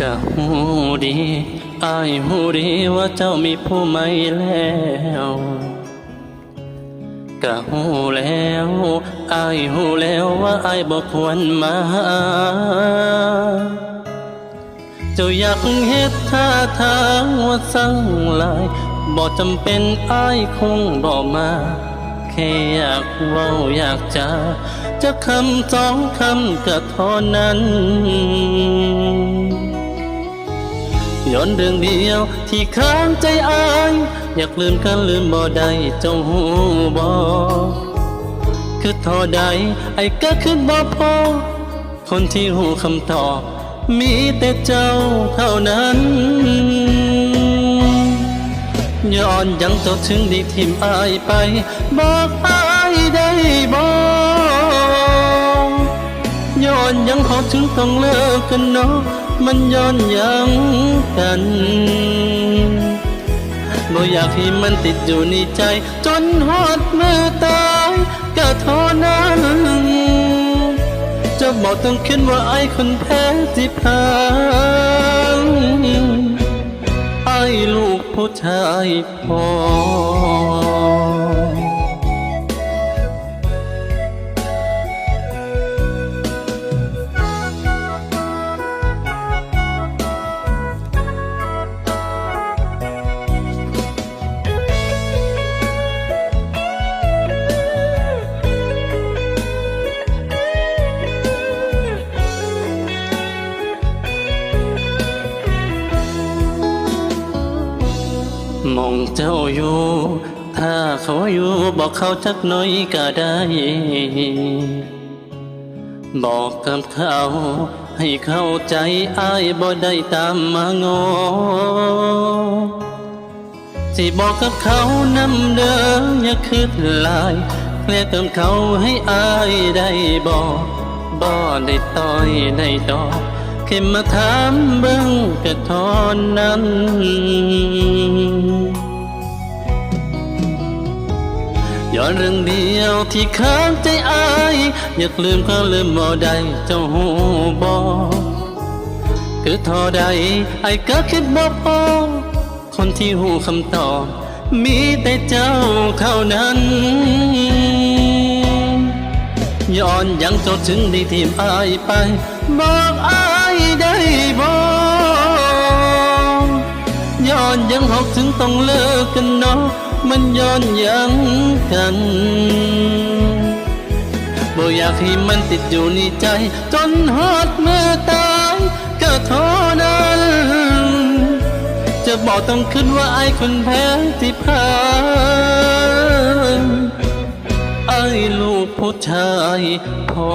ก็หูดีอายหูดีว่าเจ้ามีผู้ใหม่แล้วก็หูแล้วอายหูแล้วว่าอายบ่ควรมา เจ้าอยากเฮ็ดท่าทางว่าสั่งลายบ่จำเป็นอายคงบ่มาแค่อยากเว้าอยากจาจะคำสองคำก็ท่านั้น นเรื่องเดียวที่ค้างใจอาย อยากลืมกันลืมบ่ได้เจ้าหูบ่คือท่าใดไอ้ก็ขึ้นบ่พอคนที่หูคำตอบ มีแต่เจ้าเท่านั้นย้อนยังเจ้าถึงไดีทิมอายไป บอกอายได้บอกย้อนยังเขาถึงต้องเลิกกันเนาะ มันย้อนยังกันบ่อยากให้มันติดอยู่ในใจ จนหอดมือตายก็เท่านั้นจะบอกต้องขึ้นว่าไอ้คนแพ้ที่พังไอ้ลูกผู้ชายพอ มองเจ้าอยู่ ถ้าเขาอยู่บอกเขาจักหน่อยก็ได้ บอกกับเขา ให้เข้าใจอายบ่ได้ตามมางอที่บอกกับเขานำเดิมอย่าคิดลายเคลียร์กับเขาให้อายได้บอกบ่ได้ต้อยได้ดอกแค่มาถามเบิ่งก็เทอนนั้น เรื่องเดียวที่ค้างใจอายอยากลืมก็ลืมบ่ได้เจ้าหูบ่คือท่าใดไอ้ก็คิดบ่พอคนที่หูคำตอบ มีแต่เจ้าเท่านั้นย้อนยังจดถึงได้ทีมอายไป บอกอายได้บ่ย้อนยังหกถึงต้องเลิกกันเนาะ มันย้อนยังกันบ่อยากให้มันติดอยู่ในใจ จนหอดเมื่อตายก็เท่านั้น จะบอกต้องขึ้นว่าไอ้คนแพ้ที่พานไอ้ลูกผู้ชายพอ